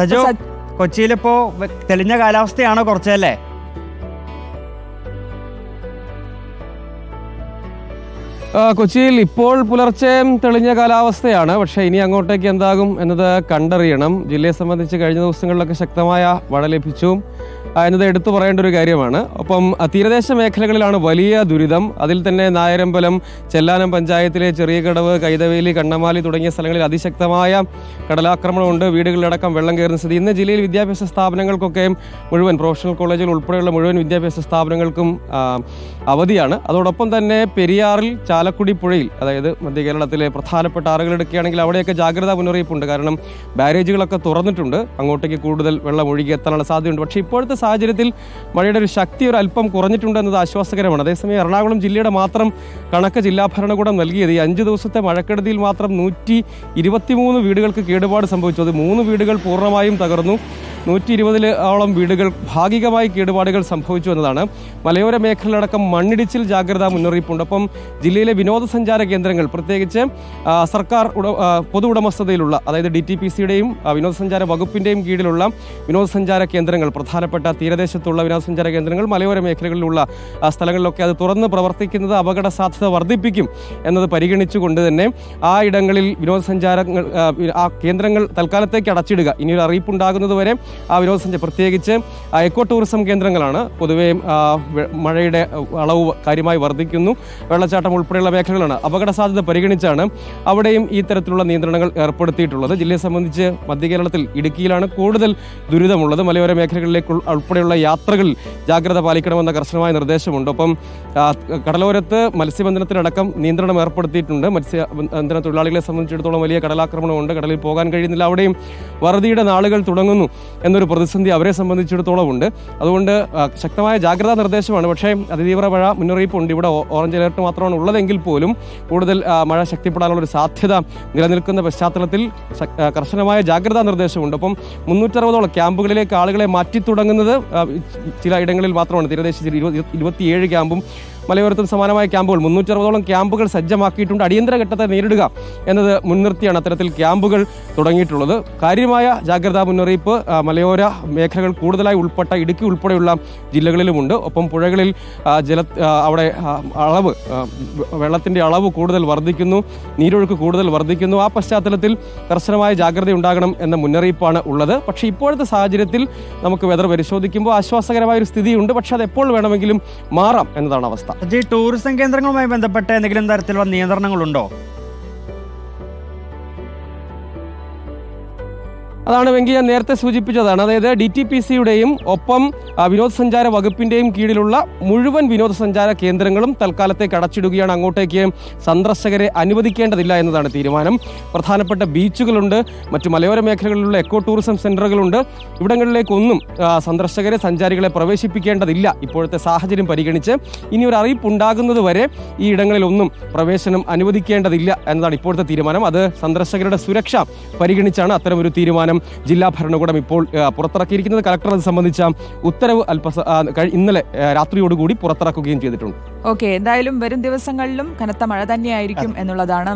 സജു കൊച്ചിയിലിപ്പോ തെളിഞ്ഞ കാലാവസ്ഥയാണോ കുറച്ചല്ലേ? കൊച്ചിയിൽ ഇപ്പോൾ പുലർച്ചെ തെളിഞ്ഞ കാലാവസ്ഥയാണ്. പക്ഷേ ഇനി അങ്ങോട്ടേക്ക് എന്താകും എന്നത് കണ്ടറിയണം. ജില്ലയെ സംബന്ധിച്ച് കഴിഞ്ഞ ദിവസങ്ങളിലൊക്കെ ശക്തമായ മഴ ലഭിച്ചു. എന്നത് എടുത്തു പറയേണ്ട ഒരു കാര്യമാണ്. അപ്പം തീരദേശ മേഖലകളിലാണ് വലിയ ദുരിതം. അതിൽ തന്നെ നായരമ്പലം ചെല്ലാനം പഞ്ചായത്തിലെ ചെറിയ കടവ് കൈതവേലി കണ്ണമാലി തുടങ്ങിയ സ്ഥലങ്ങളിൽ അതിശക്തമായ കടലാക്രമണമുണ്ട്. വീടുകളിലടക്കം വെള്ളം കയറുന്ന സ്ഥിതി. ഇന്ന് ജില്ലയിൽ വിദ്യാഭ്യാസ സ്ഥാപനങ്ങൾക്കൊക്കെ മുഴുവൻ പ്രൊഫഷണൽ കോളേജുകൾ ഉൾപ്പെടെയുള്ള മുഴുവൻ വിദ്യാഭ്യാസ സ്ഥാപനങ്ങൾക്കും അവധിയാണ്. അതോടൊപ്പം തന്നെ പെരിയാറിൽ ചാലക്കുടി പുഴയിൽ അതായത് മധ്യ കേരളത്തിലെ പ്രധാനപ്പെട്ട ആറുകൾ എടുക്കുകയാണെങ്കിൽ അവിടെയൊക്കെ ജാഗ്രതാ മുന്നറിയിപ്പുണ്ട്. കാരണം ബാരേജുകളൊക്കെ തുറന്നിട്ടുണ്ട്. അങ്ങോട്ടേക്ക് കൂടുതൽ വെള്ളം ഒഴുകി എത്താനുള്ള സാധ്യതയുണ്ട്. പക്ഷേ ഇപ്പോഴത്തെ സാഹചര്യത്തിൽ മഴയുടെ ഒരു ശക്തി ഒരു അല്പം കുറഞ്ഞിട്ടുണ്ട് എന്നത് ആശ്വാസകരമാണ്. അതേസമയം എറണാകുളം ജില്ലയുടെ മാത്രം കണക്ക് ജില്ലാ ഭരണകൂടം നൽകിയത് ഈ അഞ്ച് ദിവസത്തെ മഴക്കെടുതിയിൽ മാത്രം നൂറ്റി വീടുകൾക്ക് കേടുപാട് സംഭവിച്ചു. അത് മൂന്ന് വീടുകൾ പൂർണമായും തകർന്നു. നൂറ്റി ഇരുപതിലോളം വീടുകൾ ഭാഗികമായി കേടുപാടുകൾ സംഭവിച്ചു എന്നതാണ് മലയോര മേഖലയിലടക്കം മണ്ണിടിച്ചിൽ ജാഗ്രതാ മുന്നറിയിപ്പുണ്ട്. ഒപ്പം ജില്ലയിലെ വിനോദസഞ്ചാര കേന്ദ്രങ്ങൾ പ്രത്യേകിച്ച് സർക്കാർ പൊതു ഉടമസ്ഥതയിലുള്ള അതായത് ഡി ടി പി സിയുടെയും വിനോദസഞ്ചാര വകുപ്പിന്റെയും കീഴിലുള്ള വിനോദസഞ്ചാര കേന്ദ്രങ്ങൾ പ്രധാനപ്പെട്ട തീരദേശത്തുള്ള വിനോദസഞ്ചാര കേന്ദ്രങ്ങൾ മലയോര മേഖലകളിലുള്ള സ്ഥലങ്ങളിലൊക്കെ അത് തുറന്ന് പ്രവർത്തിക്കുന്നത് അപകട സാധ്യത വർദ്ധിപ്പിക്കും എന്നത് പരിഗണിച്ചുകൊണ്ട് തന്നെ ആ ഇടങ്ങളിൽ വിനോദസഞ്ചാരങ്ങൾ ആ, കേന്ദ്രങ്ങൾ തൽക്കാലത്തേക്ക് അടച്ചിടുക. ഇനിയൊരു അറിയിപ്പുണ്ടാകുന്നതുവരെ വിനോദസഞ്ചാര പ്രത്യേകിച്ച് എക്കോ ടൂറിസം കേന്ദ്രങ്ങളാണ്. പൊതുവേ മഴയുടെ അളവ് കാര്യമായി വർദ്ധിക്കുന്നു. വെള്ളച്ചാട്ടം ഉൾപ്പെടെയുള്ള മേഖലകളാണ് അപകട സാധ്യത പരിഗണിച്ചാണ് അവിടെയും ഈ തരത്തിലുള്ള നിയന്ത്രണങ്ങൾ ഏർപ്പെടുത്തിയിട്ടുള്ളത്. ജില്ലയെ സംബന്ധിച്ച് മധ്യ കേരളത്തിൽ ഇടുക്കിയിലാണ് കൂടുതൽ ദുരിതമുള്ളത്. മലയോര മേഖലകളിലേക്ക് ഉൾപ്പെടെയുള്ള യാത്രകൾ ജാഗ്രത പാലിക്കണമെന്ന കർശനമായ നിർദ്ദേശമുണ്ട്. ഒപ്പം കടലോരത്ത് മത്സ്യബന്ധനത്തിനടക്കം നിയന്ത്രണം ഏർപ്പെടുത്തിയിട്ടുണ്ട്. മത്സ്യബന്ധന തൊഴിലാളികളെ സംബന്ധിച്ചിടത്തോളം വലിയ കടലാക്രമണമുണ്ട്. കടലിൽ പോകാൻ കഴിയുന്നില്ല. അവിടെയും വറുതിയുടെ നാളുകൾ തുടങ്ങുന്നു. എന്നൊരു പ്രതിസന്ധി അവരെ സംബന്ധിച്ചിടത്തോളം ഉണ്ട്. അതുകൊണ്ട് ശക്തമായ ജാഗ്രതാ നിർദ്ദേശമാണ്. പക്ഷേ അതിതീവ്ര മഴ മുന്നറിയിപ്പുണ്ട്. ഇവിടെ ഓറഞ്ച് അലേർട്ട് മാത്രമാണ് ഉള്ളതെങ്കിൽ പോലും കൂടുതൽ മഴ ശക്തിപ്പെടാനുള്ള ഒരു സാധ്യത നിലനിൽക്കുന്ന പശ്ചാത്തലത്തിൽ കർശനമായ ജാഗ്രതാ നിർദ്ദേശമുണ്ട്. അപ്പം മുന്നൂറ്ററുപതോളം ക്യാമ്പുകളിലേക്ക് ആളുകളെ മാറ്റി തുടങ്ങുന്നത് ചില ഇടങ്ങളിൽ മാത്രമാണ്. തീരദേശ ഇരുപത്തിയേഴ് ക്യാമ്പും മലയോരത്തും സമാനമായ ക്യാമ്പുകൾ. മുന്നൂറ്ററുപതോളം ക്യാമ്പുകൾ സജ്ജമാക്കിയിട്ടുണ്ട്. അടിയന്തര ഘട്ടത്തെ നേരിടുക എന്നത് മുൻനിർത്തിയാണ് അത്തരത്തിൽ ക്യാമ്പുകൾ തുടങ്ങിയിട്ടുള്ളത്. കാര്യമായ ജാഗ്രതാ മുന്നറിയിപ്പ് മലയോര മേഖലകൾ കൂടുതലായി ഉൾപ്പെട്ട ഇടുക്കി ഉൾപ്പെടെയുള്ള ജില്ലകളിലുമുണ്ട്. ഒപ്പം പുഴകളിൽ ജല അവിടെ അളവ് വെള്ളത്തിന്റെ അളവ് കൂടുതൽ വർദ്ധിക്കുന്നു നീരൊഴുക്ക് കൂടുതൽ വർദ്ധിക്കുന്നു. ആ പശ്ചാത്തലത്തിൽ കർശനമായ ജാഗ്രത ഉണ്ടാകണം എന്ന മുന്നറിയിപ്പാണ് ഉള്ളത്. പക്ഷേ ഇപ്പോഴത്തെ സാഹചര്യത്തിൽ നമുക്ക് വെതർ പരിശോധിക്കുമ്പോൾ ആശ്വാസകരമായ ഒരു സ്ഥിതിയുണ്ട്. പക്ഷേ അത് എപ്പോൾ വേണമെങ്കിലും മാറാം എന്നതാണ് അവസ്ഥ. സജി ടൂറിസം കേന്ദ്രങ്ങളുമായി ബന്ധപ്പെട്ട് എന്തെങ്കിലും തരത്തിലുള്ള നിയന്ത്രണങ്ങളുണ്ടോ? അതാണ് വെങ്കി ഞാൻ നേരത്തെ സൂചിപ്പിച്ചതാണ്. അതായത് ഡി ടി പി സിയുടെയും ഒപ്പം വിനോദസഞ്ചാര വകുപ്പിന്റെയും കീഴിലുള്ള മുഴുവൻ വിനോദസഞ്ചാര കേന്ദ്രങ്ങളും തൽക്കാലത്തേക്ക് അടച്ചിടുകയാണ് അങ്ങോട്ടേക്ക് സന്ദർശകരെ അനുവദിക്കേണ്ടതില്ല എന്നതാണ് തീരുമാനം. പ്രധാനപ്പെട്ട ബീച്ചുകളുണ്ട് മറ്റു മലയോര മേഖലകളിലുള്ള എക്കോ ടൂറിസം സെന്ററുകളുണ്ട് ഇവിടങ്ങളിലേക്കൊന്നും സന്ദർശകരെ സഞ്ചാരികളെ പ്രവേശിപ്പിക്കേണ്ടതില്ല ഇപ്പോഴത്തെ സാഹചര്യം പരിഗണിച്ച്. ഇനി ഒരു അറിയിപ്പ് ഉണ്ടാകുന്നത് വരെ ഈ ഇടങ്ങളിലൊന്നും പ്രവേശനം അനുവദിക്കേണ്ടതില്ല എന്നതാണ് ഇപ്പോഴത്തെ തീരുമാനം. അത് സന്ദർശകരുടെ സുരക്ഷ പരിഗണിച്ചാണ് അത്തരമൊരു തീരുമാനം ജില്ലാ ഭരണകൂടം ഇപ്പോൾ പുറത്തിറക്കിയിരിക്കുന്നത്. കലക്ടർ അത് സംബന്ധിച്ച ഉത്തരവ് അല്പ ഇന്നലെ രാത്രിയോടുകൂടി പുറത്തിറക്കുകയും ചെയ്തിട്ടുണ്ട്. ഓക്കെ എന്തായാലും വരും ദിവസങ്ങളിലും കനത്ത മഴ തന്നെയായിരിക്കും എന്നുള്ളതാണ്